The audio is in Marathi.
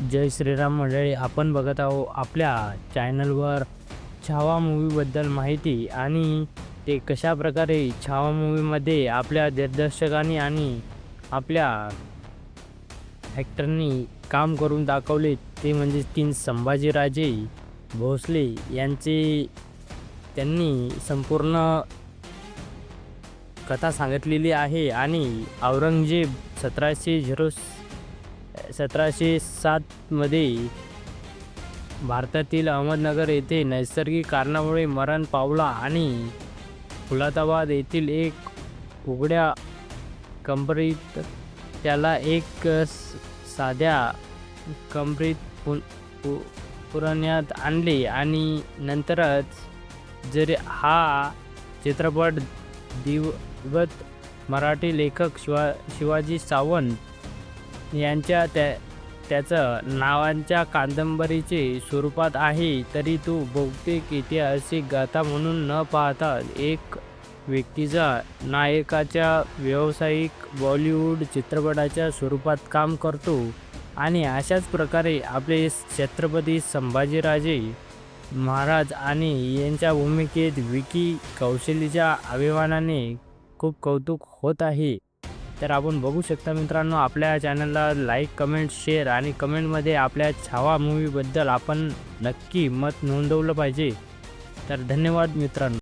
जय श्रीराम मंडळी आपण बघत आहो आपल्या चॅनलवर छावा मूवीबद्दल माहिती आणि ते कशा प्रकारे छावा मूवीमध्ये आपल्या दिग्दर्शकांनी आणि आपल्या ॲक्टरनी काम करून दाखवले ते म्हणजे तीन संभाजीराजे भोसले यांचे त्यांनी संपूर्ण कथा सांगितलेली आहे आणि औरंगजेब सतराशे झिरो सतराशे सातमध्ये भारतातील अहमदनगर येथे नैसर्गिक कारणामुळे मरण पावला आणि फुलाताबाद येथील एक उघड्या कंपरीत त्याला एक साध्या कंपरीत पु पुरवण्यात आणले आणि नंतरच जरी हा चित्रपट दिवगत मराठी लेखक शिवा शिवाजी सावंत यांच्या त्या त्याचं नावांच्या कादंबरीचे स्वरूपात आहे तरी तो बहुतेक ऐतिहासिक गाथा म्हणून न पाहता एक व्यक्तीचा नायकाच्या व्यावसायिक बॉलिवूड चित्रपटाच्या स्वरूपात काम करतो आणि अशाच प्रकारे आपले छत्रपती संभाजीराजे महाराज आणि यांच्या भूमिकेत विकी कौशलीच्या अभिमानाने खूप कौतुक होत आहे. तर आपण बघू शकता मित्रांनो आपल्या चॅनलला लाईक कमेंट शेअर आणि कमेंटमध्ये आपल्या छावा मूवीबद्दल आपण नक्की मत नोंदवलं पाहिजे. तर धन्यवाद मित्रांनो.